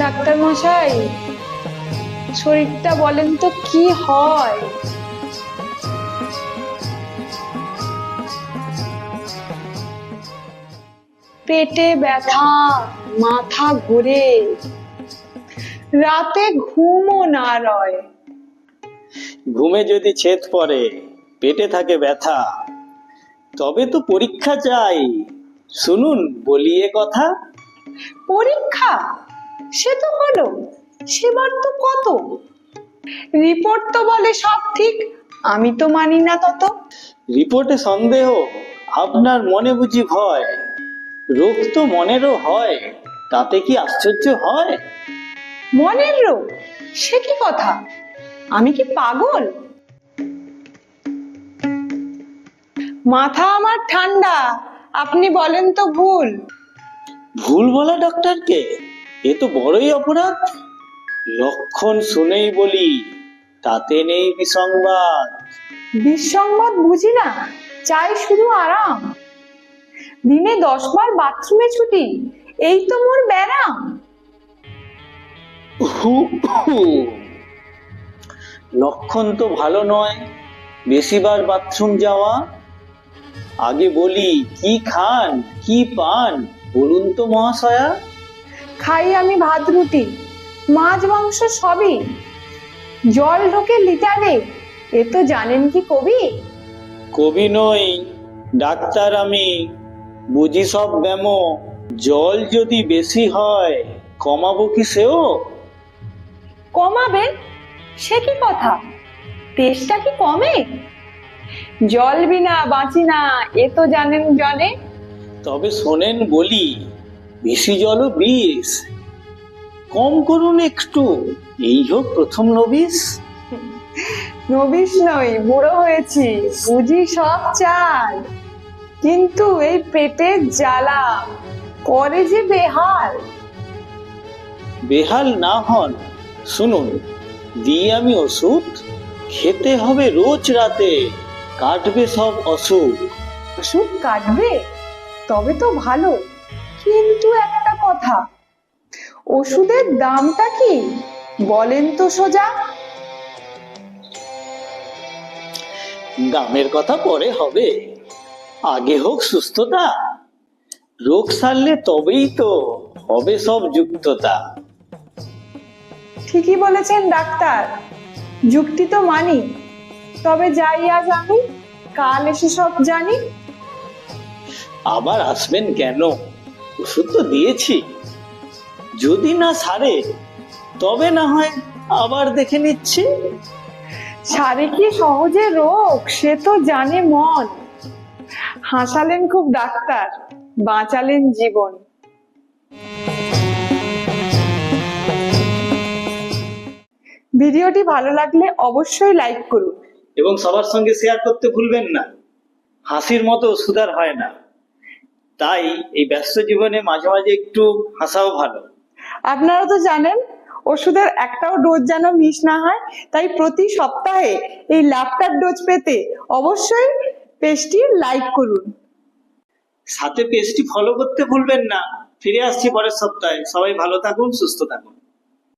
Doctor মশাই শরীরটা বলেন তো কি হয়? পেটে ব্যথা মাথা ঘুরে। রাতে ঘুমও না রয়। ঘুমে যদি ছেদ পড়ে পেটে থাকে ব্যথা তবে তো পরীক্ষা চাই। শুনুন বলিয়ে কথা। পরীক্ষা? সে তো হলো সেবার তো কত? রিপোর্ট তো বলে সব ঠিক আমি তো মানি না তত। রিপোর্টে সন্দেহ আপনার মনে বুঝি ভয়। রোগ তো মনেরও হয় তাতে কি আশ্চর্য হয়? মনের রোগ? সে কি কথা? আমি কি পাগল? মাথা আমার ঠান্ডা আপনি বলেন তো ভুল। ভুল বলা ডক্টরকে এ তো বড়ই অপরাধ। লক্ষণ শুনেই বলি তাতে নেই বিসংবাদ। বিসংবাদ বুঝি না চাই শুধু আরাম। দিনে দশ বার বাথরুমে ছুটি এই তো মোর ব্যারাম। লক্ষণ তো ভালো নয়। বেশিবার বাথরুম যাওয়া। আগে বলি কি খান কি পান? বলুন তো মহাশয়া। খাই আমি ভাত রুটি। মাছ মাংস সবই। জল ঢোকে লিটারে। এ তো জানেন কি কবি? কবি নই ডাক্তার আমি। বুঝি সব ব্যাম। জল যদি বেশি হয় কমাবো কি সেও? কমাবেন সে কি কথা? তেষ্টা কি কমে? জল বিনা বাঁচি না এ তো জানেন জলে। তবে শোনেন বলি বেশি জলও বিষ। কম করুন একটু এই হোক প্রথম নবিস নবিস নই বুড়ো হয়েছি বুঝি সব চাল। কিন্তু এই পেটের জ্বালা করে যে বেহাল। বেহাল না হন শুনুন দিই আমি ওষুধ? খেতে হবে রোজ রাতে। কাটবে সব অসুখ। ওষুধ কাটবে? তবে তো ভালো। কিন্তু একটা কথা ওষুধের দামটা কি? বলেন তো সোজা। দামের কথা পরে হবে। আগে হোক সুস্থতা। রোগ সারলে তবেই তো হবে সব যুক্ততা। ঠিকই বলেছেন ডাক্তার। যুক্তি তো মানি। তবে যাই আজ আমি কাল এসে সব জানি। আবার আসবেন কেন? ওষুধ তো দিয়েছি। যদি না সারে তবে না হয় আবার দেখে নিচ্ছি। সারে কি সহজে রোগ? সে তো জানে মন। হাসালেন খুব ডাক্তার বাঁচালেন জীবন। ভিডিওটি ভালো লাগলে অবশ্যই লাইক করুন। এবং সবার সঙ্গে শেয়ার করতে ভুলবেন না। হাসির মতো সুদার হয় না। তাই এই ব্যস্ত জীবনে মাঝে মাঝে একটু হাসাও ভালো। আপনারা তো জানেন ওষুধের একটাও ডোজ যেন মিস না হয় তাই প্রতি সপ্তাহে এই ল্যাপটপ ডোজ পেতে অবশ্যই পেজটি লাইক করুন। সাথে পেজটি ফলো করতে ভুলবেন না। ফিরে আসছি পরের সপ্তাহে। সবাই ভালো থাকুন সুস্থ থাকুন।